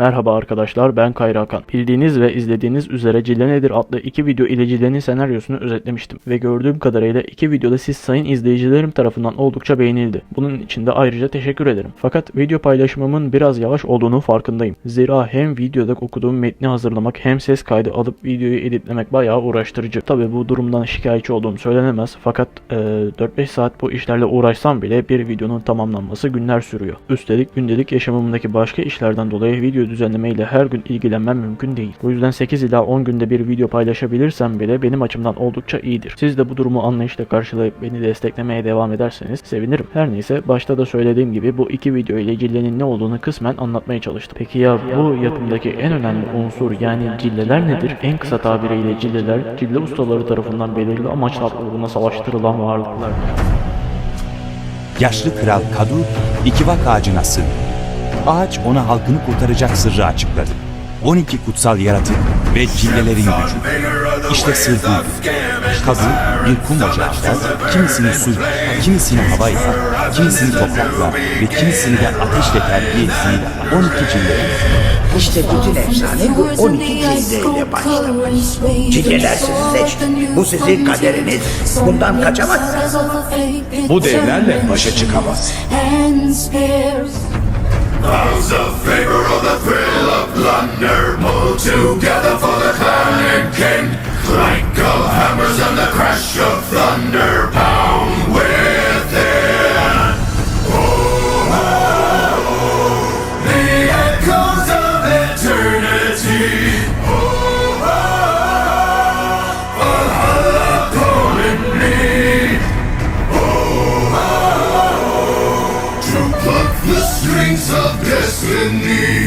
Merhaba arkadaşlar ben Kayra Hakan. Bildiğiniz ve izlediğiniz üzere Cille Nedir adlı iki video ile Cille'nin senaryosunu özetlemiştim. Ve gördüğüm kadarıyla iki videoda siz sayın izleyicilerim tarafından oldukça beğenildi. Bunun için de ayrıca teşekkür ederim. Fakat video paylaşımımın biraz yavaş olduğunu farkındayım. Zira hem videoda okuduğum metni hazırlamak hem ses kaydı alıp videoyu editlemek bayağı uğraştırıcı. Tabi bu durumdan şikayetçi olduğum söylenemez fakat e, 4-5 saat bu işlerle uğraşsam bile bir videonun tamamlanması günler sürüyor. Üstelik gündelik yaşamımdaki başka işlerden dolayı video düzenlemeyle her gün ilgilenmem mümkün değil. Bu yüzden 8 ila 10 günde bir video paylaşabilirsem bile benim açımdan oldukça iyidir. Siz de bu durumu anlayışla karşılayıp beni desteklemeye devam ederseniz sevinirim. Her neyse başta da söylediğim gibi bu iki video ile Cille'nin ne olduğunu kısmen anlatmaya çalıştım. Peki ya bu yapımdaki en önemli unsur yani cilleler nedir? En kısa tabiriyle cilleler, cille ustaları tarafından belirli amaçlar uğruna savaştırılan varlıklardır. Yaşlı kral Kadu iki vak ağacına sığındı. Ağaç ona halkını kurtaracak sırrı açıkladı. 12 kutsal yaratık ve cillelerin gücü. İşte sır buydu. Kadu bir kum ocağında kimisini su, kimisini havayla, kimisini toprakla ve kimisini de ateşle terbiye ettiğiyle 12 cille İşte bütün efsane bu 12 cildeyle başlamış. Cilleler sizleşti. Bu sizin kaderiniz. Bundan kaçamazsınız. Bu devlerle başa çıkamaz. House of favor or the thrill of plunder Pull together for the clan and kin Clank of hammers and the crash of thunder Pound within strings of destiny.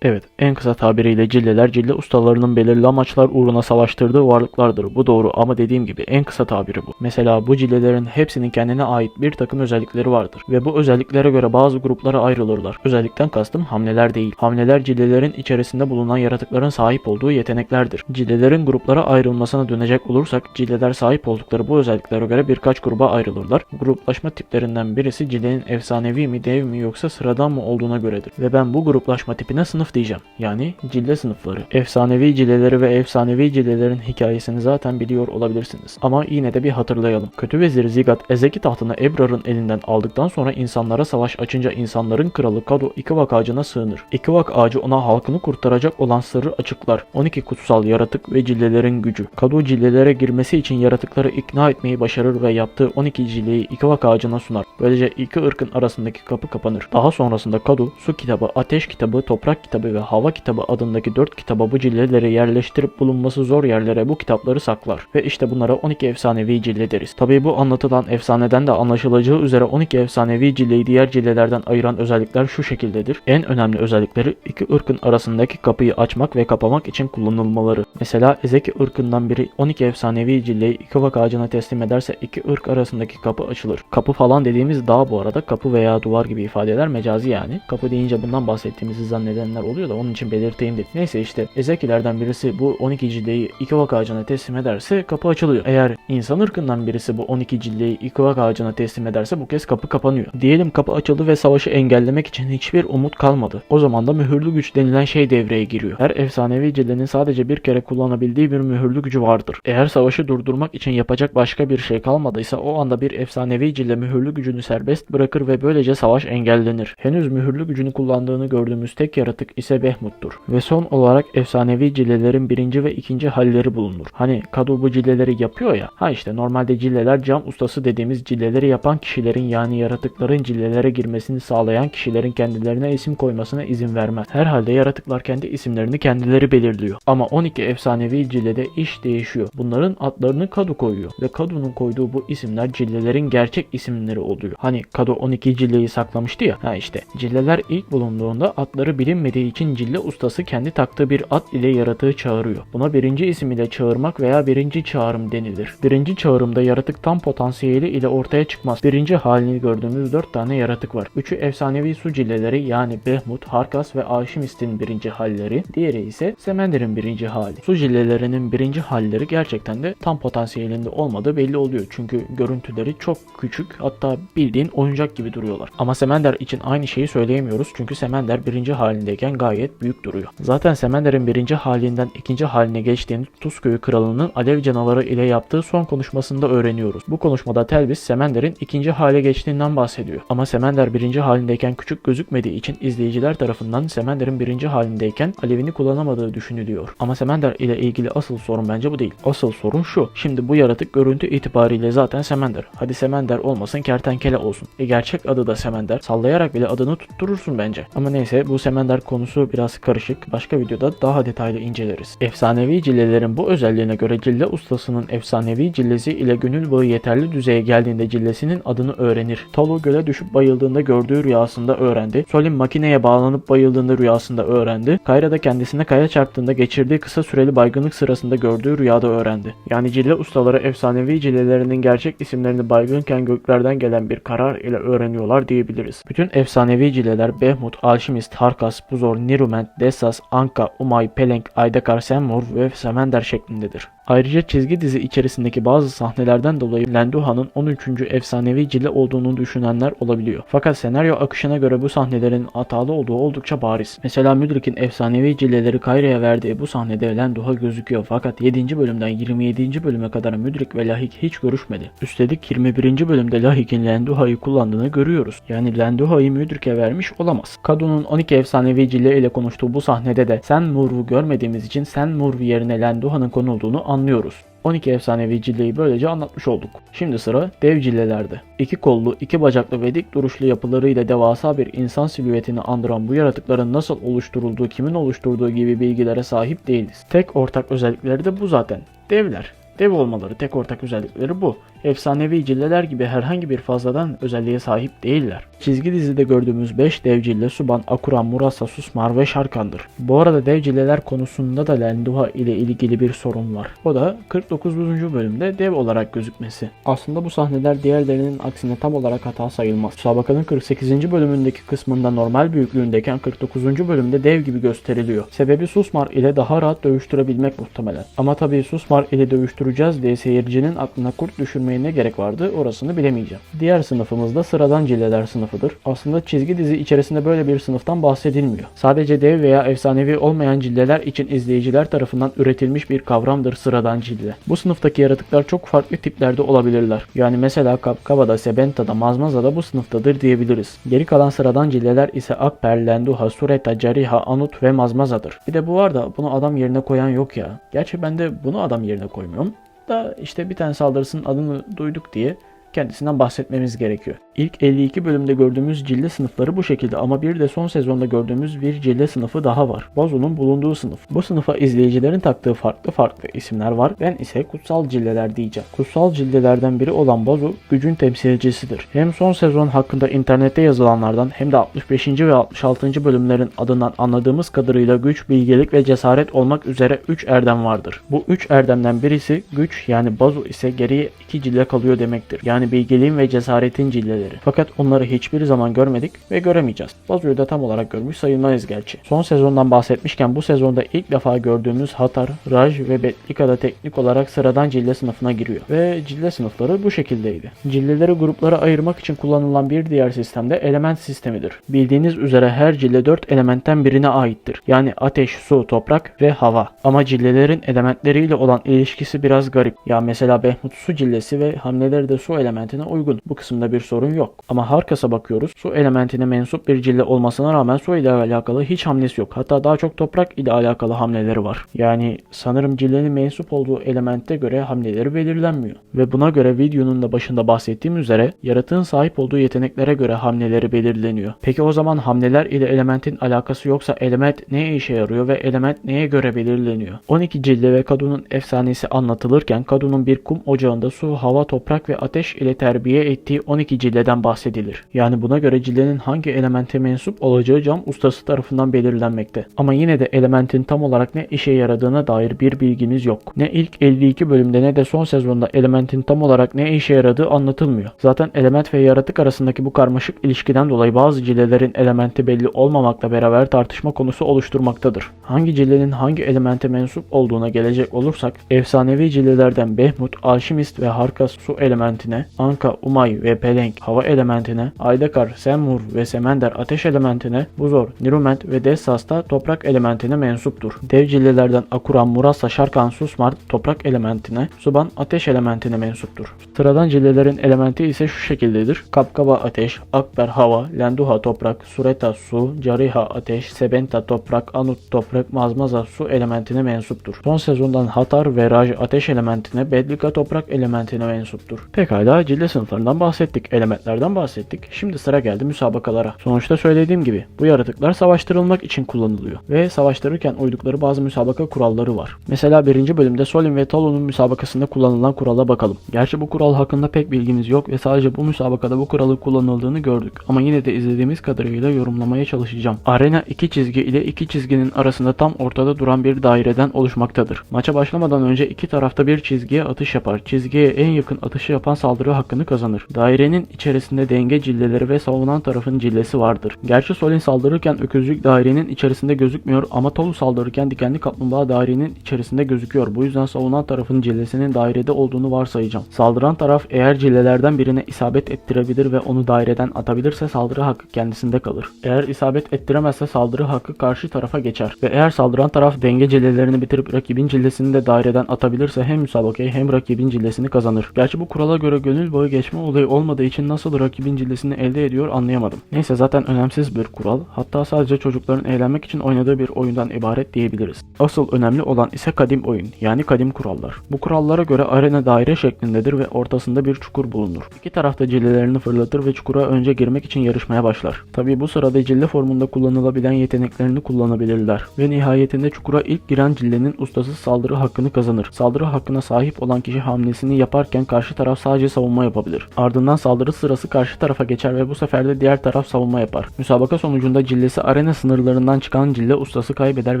Evet, en kısa tabiriyle cilleler cille ustalarının belirli amaçlar uğruna savaştırdığı varlıklardır. Bu doğru ama dediğim gibi en kısa tabiri bu. Mesela bu cillelerin hepsinin kendine ait bir takım özellikleri vardır. Ve bu özelliklere göre bazı gruplara ayrılırlar. Özellikten kastım hamleler değil. Hamleler cillelerin içerisinde bulunan yaratıkların sahip olduğu yeteneklerdir. Cillelerin gruplara ayrılmasına dönecek olursak cilleler sahip oldukları bu özelliklere göre birkaç gruba ayrılırlar. Gruplaşma tiplerinden birisi cillenin efsanevi mi, dev mi yoksa sıradan mı olduğuna göredir. Ve ben bu gruplaşma tipine sınıf diyeceğim. Yani cille sınıfları. Efsanevi cilleleri ve efsanevi cillelerin hikayesini zaten biliyor olabilirsiniz. Ama yine de bir hatırlayalım. Kötü vezir Zigat Ezeki tahtını Ebrar'ın elinden aldıktan sonra insanlara savaş açınca insanların kralı Kado İkivak ağacına sığınır. İkivak ağacı ona halkını kurtaracak olan sırrı açıklar. 12 kutsal yaratık ve cillelerin gücü. Kado cillelere girmesi için yaratıkları ikna etmeyi başarır ve yaptığı 12 cilleyi İkivak ağacına sunar. Böylece iki ırkın arasındaki kapı kapanır. Daha sonrasında Kado su kitabı, ateş kitabı, toprak kitabı ve hava kitabı adındaki 4 kitaba bu cilleleri yerleştirip bulunması zor yerlere bu kitapları saklar. Ve işte bunlara 12 efsanevi cille deriz. Tabii bu anlatılan efsaneden de anlaşılacağı üzere 12 efsanevi cilleyi diğer cillelerden ayıran özellikler şu şekildedir. En önemli özellikleri iki ırkın arasındaki kapıyı açmak ve kapamak için kullanılmaları. Mesela Ezeki ırkından biri 12 efsanevi cilleyi iki vak ağacına teslim ederse iki ırk arasındaki kapı açılır. Kapı falan dediğimiz dağ bu arada kapı veya duvar gibi ifadeler mecazi yani. Kapı deyince bundan bahsettiğimizi zannedenler oluyor da onun için belirteyim dedim. Neyse işte Ezekilerden birisi bu 12 cildeyi iki vak ağacına teslim ederse kapı açılıyor. Eğer insan ırkından birisi bu 12 cildeyi iki vak ağacına teslim ederse bu kez kapı kapanıyor. Diyelim kapı açıldı ve savaşı engellemek için hiçbir umut kalmadı. O zaman da mühürlü güç denilen şey devreye giriyor. Her efsanevi cildenin sadece bir kere kullanabildiği bir mühürlü gücü vardır. Eğer savaşı durdurmak için yapacak başka bir şey kalmadıysa o anda bir efsanevi cilde mühürlü gücünü serbest bırakır ve böylece savaş engellenir. Henüz mühürlü gücünü kullandığını gördüğümüz tek yaratık ise Behmut'tur. Ve son olarak efsanevi cillelerin birinci ve ikinci halleri bulunur. Hani Kadu bu cilleleri yapıyor ya. Ha işte normalde cilleler cam ustası dediğimiz cilleleri yapan kişilerin yani yaratıkların cillelere girmesini sağlayan kişilerin kendilerine isim koymasına izin vermez. Herhalde yaratıklar kendi isimlerini kendileri belirliyor. Ama 12 efsanevi cillede iş değişiyor. Bunların adlarını Kadu koyuyor. Ve Kadu'nun koyduğu bu isimler cillelerin gerçek isimleri oluyor. Hani Kadu 12 cilleyi saklamıştı ya. Ha işte cilleler ilk bulunduğunda adları bilinmediği için cille ustası kendi taktığı bir at ile yaratığı çağırıyor. Buna birinci isim ile çağırmak veya birinci çağrım denilir. Birinci çağrımda yaratık tam potansiyeli ile ortaya çıkmaz. Birinci halini gördüğümüz dört tane yaratık var. Üçü efsanevi su cilleleri yani Behmut, Harkas ve Alşimist'in birinci halleri. Diğeri ise Semender'in birinci hali. Su cillelerinin birinci halleri gerçekten de tam potansiyelinde olmadığı belli oluyor. Çünkü görüntüleri çok küçük hatta bildiğin oyuncak gibi duruyorlar. Ama Semender için aynı şeyi söyleyemiyoruz çünkü Semender birinci halindeyken gayet büyük duruyor. Zaten Semender'in birinci halinden ikinci haline geçtiğini Tuzköy'ü kralının alev canavarı ile yaptığı son konuşmasında öğreniyoruz. Bu konuşmada Telbis Semender'in ikinci hale geçtiğinden bahsediyor. Ama Semender birinci halindeyken küçük gözükmediği için izleyiciler tarafından Semender'in birinci halindeyken alevini kullanamadığı düşünülüyor. Ama Semender ile ilgili asıl sorun bence bu değil. Asıl sorun şu. Şimdi bu yaratık görüntü itibariyle zaten Semender. Hadi Semender olmasın kertenkele olsun. E gerçek adı da Semender. Sallayarak bile adını tutturursun bence. Ama neyse bu Semender konusu biraz karışık. Başka videoda daha detaylı inceleriz. Efsanevi cillelerin bu özelliğine göre cille ustasının efsanevi cillesi ile gönül bağı yeterli düzeye geldiğinde cillesinin adını öğrenir. Talo göle düşüp bayıldığında gördüğü rüyasında öğrendi. Solim makineye bağlanıp bayıldığında rüyasında öğrendi. Kayra da kendisine kaya çarptığında geçirdiği kısa süreli baygınlık sırasında gördüğü rüyada öğrendi. Yani cille ustaları efsanevi cillelerinin gerçek isimlerini baygınken göklerden gelen bir karar ile öğreniyorlar diyebiliriz. Bütün efsanevi cilleler Behmut, Alşimist, Harkas, Buzor, Nirument, Dessas, Anka, Umay, Pelenk, Aydakar, Senmor ve Semender şeklindedir. Ayrıca çizgi dizi içerisindeki bazı sahnelerden dolayı Lenduha'nın 13. efsanevi cille olduğunu düşünenler olabiliyor. Fakat senaryo akışına göre bu sahnelerin hatalı olduğu oldukça bariz. Mesela Mudrik'in efsanevi cilleleri Kayra'ya verdiği bu sahnede Lenduha gözüküyor fakat 7. bölümden 27. bölüme kadar Mudrik ve Lahik hiç görüşmedi. Üstelik 21. bölümde Lahik'in Lenduha'yı kullandığını görüyoruz. Yani Lenduha'yı Mudrik'e vermiş olamaz. Kadu'nun 12 efsanevi cille ile konuştuğu bu sahnede de Sen Murv'u görmediğimiz için Sen Murv yerine Lenduha'nın konulduğunu anlıyoruz. 12 efsanevi cilleyi böylece anlatmış olduk. Şimdi sıra dev cillelerde. İki kollu, iki bacaklı ve dik duruşlu yapılarıyla devasa bir insan silüetini andıran bu yaratıkların nasıl oluşturulduğu, kimin oluşturduğu gibi bilgilere sahip değiliz. Tek ortak özellikleri de bu zaten. Devler. Dev olmaları tek ortak özellikleri bu. Efsanevi cilleler gibi herhangi bir fazladan özelliğe sahip değiller. Çizgi dizide gördüğümüz 5 dev cille Suban, Akuran, Murasa, Susmar ve Şarkan'dır. Bu arada dev cilleler konusunda da Lenduha ile ilgili bir sorun var. O da 49. bölümde dev olarak gözükmesi. Aslında bu sahneler diğerlerinin aksine tam olarak hata sayılmaz. Musabakanın 48. bölümündeki kısmında normal büyüklüğündeyken 49. bölümde dev gibi gösteriliyor. Sebebi Susmar ile daha rahat dövüştürebilmek muhtemelen. Ama tabii Susmar ile dövüştüreceğiz diye seyircinin aklına kurt düşürmeye ne gerek vardı orasını bilemeyeceğim. Diğer sınıfımız da sıradan cilleler sınıfıdır. Aslında çizgi dizi içerisinde böyle bir sınıftan bahsedilmiyor. Sadece dev veya efsanevi olmayan cilleler için izleyiciler tarafından üretilmiş bir kavramdır sıradan cille. Bu sınıftaki yaratıklar çok farklı tiplerde olabilirler. Yani mesela Kapkava'da, Sebenta'da, Mazmaza'da bu sınıftadır diyebiliriz. Geri kalan sıradan cilleler ise Akper, Lenduha, Sureta, Cariha, Anut ve Mazmaza'dır. Bir de bu var da bunu adam yerine koyan yok ya. Gerçi ben de bunu adam yerine koymuyorum da işte bir tane saldırısının adını duyduk diye kendisinden bahsetmemiz gerekiyor. İlk 52 bölümde gördüğümüz cille sınıfları bu şekilde ama bir de son sezonda gördüğümüz bir cille sınıfı daha var. Bazo'nun bulunduğu sınıf. Bu sınıfa izleyicilerin taktığı farklı farklı isimler var. Ben ise kutsal cilleler diyeceğim. Kutsal cillelerden biri olan Bazo gücün temsilcisidir. Hem son sezon hakkında internette yazılanlardan hem de 65. ve 66. bölümlerin adından anladığımız kadarıyla güç, bilgelik ve cesaret olmak üzere 3 erdem vardır. Bu 3 erdemden birisi güç yani Bazo ise geriye 2 cille kalıyor demektir. Yani bilgeliğin ve cesaretin cilleleri. Fakat onları hiçbir zaman görmedik ve göremeyeceğiz. Bazo'yu da tam olarak görmüş sayılmayız gerçi. Son sezondan bahsetmişken bu sezonda ilk defa gördüğümüz Hatar, Raj ve Betlika'da teknik olarak sıradan cille sınıfına giriyor. Ve cille sınıfları bu şekildeydi. Cilleleri gruplara ayırmak için kullanılan bir diğer sistem de element sistemidir. Bildiğiniz üzere her cille 4 elementten birine aittir. Yani ateş, su, toprak ve hava. Ama cillelerin elementleriyle olan ilişkisi biraz garip. Ya mesela Behmut su cillesi ve hamleleri de su elementine uygun. Bu kısımda bir sorun yok. Ama Harkas'a bakıyoruz. Su elementine mensup bir cille olmasına rağmen su ile alakalı hiç hamlesi yok. Hatta daha çok toprak ile alakalı hamleleri var. Yani sanırım cillenin mensup olduğu elemente göre hamleleri belirlenmiyor. Ve buna göre videonun da başında bahsettiğim üzere yaratığın sahip olduğu yeteneklere göre hamleleri belirleniyor. Peki o zaman hamleler ile elementin alakası yoksa element neye işe yarıyor ve element neye göre belirleniyor? 12 cille ve Kadun'un efsanesi anlatılırken Kadun'un bir kum ocağında su, hava, toprak ve ateş ile terbiye ettiği 12 cilleden bahsedilir. Yani buna göre cillenin hangi elemente mensup olacağı cam ustası tarafından belirlenmekte. Ama yine de elementin tam olarak ne işe yaradığına dair bir bilgimiz yok. Ne ilk 52 bölümde ne de son sezonda elementin tam olarak ne işe yaradığı anlatılmıyor. Zaten element ve yaratık arasındaki bu karmaşık ilişkiden dolayı bazı cillelerin elementi belli olmamakla beraber tartışma konusu oluşturmaktadır. Hangi cillenin hangi elemente mensup olduğuna gelecek olursak efsanevi cillelerden Behmut, Alşimist ve Harkas su elementine, Anka, Umay ve Pelenk hava elementine, Aydakar, Semur ve Semender ateş elementine, Buzor, Nirument ve Dessas da toprak elementine mensuptur. Dev cillelerden Akuran, Murasa, Şarkan, Susmar toprak elementine, Suban ateş elementine mensuptur. Sıradan cillelerin elementi ise şu şekildedir. Kapkaba ateş, Akber hava, Lenduha toprak, Sureta su, Cariha ateş, Sebenta toprak, Anut toprak, Mazmaza su elementine mensuptur. Son sezondan Hatar ve Raj ateş elementine, Bedlika toprak elementine mensuptur. Pekala cille sınıflarından bahsettik, elementlerden bahsettik. Şimdi sıra geldi müsabakalara. Sonuçta söylediğim gibi bu yaratıklar savaştırılmak için kullanılıyor. Ve savaştırırken uydukları bazı müsabaka kuralları var. Mesela birinci bölümde Solin ve Talon'un müsabakasında kullanılan kurala bakalım. Gerçi bu kural hakkında pek bilgimiz yok ve sadece bu müsabakada bu kuralın kullanıldığını gördük. Ama yine de izlediğimiz kadarıyla yorumlamaya çalışacağım. Arena iki çizgi ile iki çizginin arasında tam ortada duran bir daireden oluşmaktadır. Maça başlamadan önce iki tarafta bir çizgiye atış yapar. Çizgiye en yakın atışı yapan saldırı hakkını kazanır. Dairenin içerisinde denge cilleleri ve savunan tarafın cillesi vardır. Gerçi Solin saldırırken öküzlük dairenin içerisinde gözükmüyor ama Tolu saldırırken dikenli kaplumbağa dairenin içerisinde gözüküyor. Bu yüzden savunan tarafın cillesinin dairede olduğunu varsayacağım. Saldıran taraf eğer cillelerden birine isabet ettirebilir ve onu daireden atabilirse saldırı hakkı kendisinde kalır. Eğer isabet ettiremezse saldırı hakkı karşı tarafa geçer. Ve eğer saldıran taraf denge cillelerini bitirip rakibin cillesini de daireden atabilirse hem müsabakayı hem rakibin cillesini kazanır. Gerçi bu kurala göre gönül bağı geçme olayı olmadığı için nasıl rakibin cillesini elde ediyor anlayamadım. Neyse zaten önemsiz bir kural. Hatta sadece çocukların eğlenmek için oynadığı bir oyundan ibaret diyebiliriz. Asıl önemli olan ise kadim oyun yani kadim kurallar. Bu kurallara göre arena daire şeklindedir ve ortasında bir çukur bulunur. İki tarafta cillelerini fırlatır ve çukura önce girmek için yarışmaya başlar. Tabi bu sırada cille formunda kullanılabilen yeteneklerini kullanabilirler ve nihayetinde çukura ilk giren cillenin ustası saldırı hakkını kazanır. Saldırı hakkına sahip olan kişi hamlesini yaparken karşı taraf sadece savunma yapabilir. Ardından saldırı sırası karşı tarafa geçer ve bu sefer de diğer taraf savunma yapar. Müsabaka sonucunda cillesi arena sınırlarından çıkan cille ustası kaybeder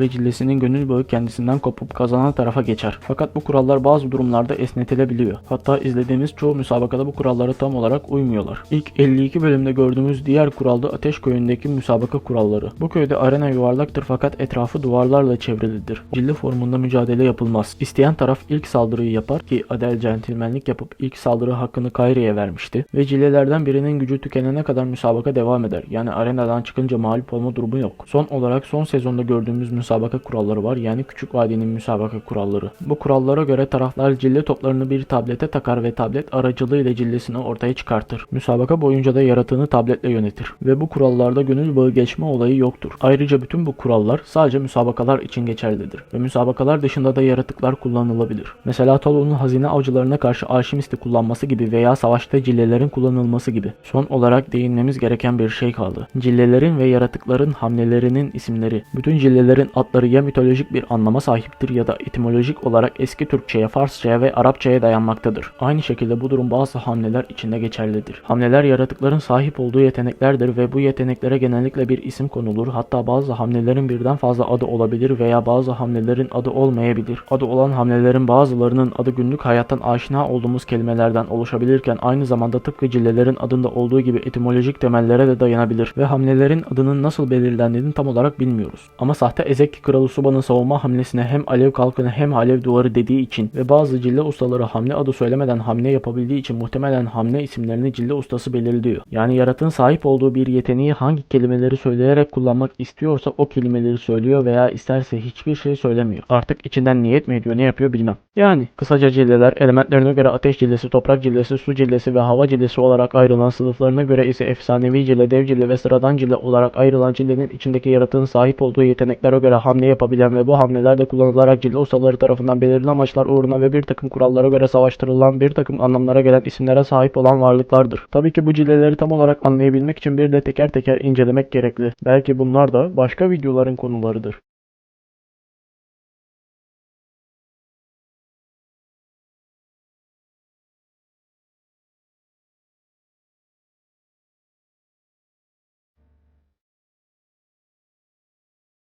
ve cillesinin gönül bağı kendisinden kopup kazanan tarafa geçer. Fakat bu kurallar bazı durumlarda esnetilebiliyor. Hatta izlediğimiz çoğu müsabakada bu kurallara tam olarak uymuyorlar. İlk 52 bölümde gördüğümüz diğer kural da Ateş Köyü'ndeki müsabaka kuralları. Bu köyde arena yuvarlaktır fakat etrafı duvarlarla çevrilidir. Cille formunda mücadele yapılmaz. İsteyen taraf ilk saldırıyı yapar ki Adel centilmenlik yapıp ilk saldırı hakkını Kayri'ye vermişti ve cillelerden birinin gücü tükenene kadar müsabaka devam eder. Yani arenadan çıkınca mağlup olma durumu yok. Son olarak son sezonda gördüğümüz müsabaka kuralları var yani Küçük Vadi'nin müsabaka kuralları. Bu kurallara göre taraflar cille toplarını bir tablete takar ve tablet aracılığıyla cillesini ortaya çıkartır. Müsabaka boyunca da yaratığını tabletle yönetir ve bu kurallarda gönül bağı geçme olayı yoktur. Ayrıca bütün bu kurallar sadece müsabakalar için geçerlidir ve müsabakalar dışında da yaratıklar kullanılabilir. Mesela Tolo'nun hazine avcılarına karşı alşimisti kullanması gibi veya savaşta cillelerin kullanılması gibi. Son olarak değinmemiz gereken bir şey kaldı. Cillelerin ve yaratıkların hamlelerinin isimleri. Bütün cillelerin adları ya mitolojik bir anlama sahiptir ya da etimolojik olarak eski Türkçe'ye, Farsça'ya ve Arapça'ya dayanmaktadır. Aynı şekilde bu durum bazı hamleler içinde geçerlidir. Hamleler yaratıkların sahip olduğu yeteneklerdir ve bu yeteneklere genellikle bir isim konulur. Hatta bazı hamlelerin birden fazla adı olabilir veya bazı hamlelerin adı olmayabilir. Adı olan hamlelerin bazılarının adı günlük hayattan aşina olduğumuz kelimelerden oluşabilirken aynı zamanda tıpkı cillelerin adında olduğu gibi etimolojik temellere de dayanabilir ve hamlelerin adının nasıl belirlendiğini tam olarak bilmiyoruz. Ama sahte Ezeki Kralı Suba'nın savunma hamlesine hem alev kalkanı hem alev duvarı dediği için ve bazı cille ustaları hamle adı söylemeden hamle yapabildiği için muhtemelen hamle isimlerini cille ustası belirliyor. Yani yaratığın sahip olduğu bir yeteneği hangi kelimeleri söyleyerek kullanmak istiyorsa o kelimeleri söylüyor veya isterse hiçbir şey söylemiyor. Artık içinden niyet mi ediyor ne yapıyor bilmem. Yani kısaca cilleler elementlerine göre ateş cillesi, toprak cillesi, su cillesi ve hava cillesi olarak ayrılan sınıflarına göre ise efsanevi cille, dev cille ve sıradan cille olarak ayrılan cillenin içindeki yaratığın sahip olduğu yeteneklere göre hamle yapabilen ve bu hamlelerde kullanılarak cille ustaları tarafından belirli amaçlar uğruna ve bir takım kurallara göre savaştırılan bir takım anlamlara gelen isimlere sahip olan varlıklardır. Tabii ki bu cilleleri tam olarak anlayabilmek için bir de teker teker incelemek gerekli. Belki bunlar da başka videoların konularıdır.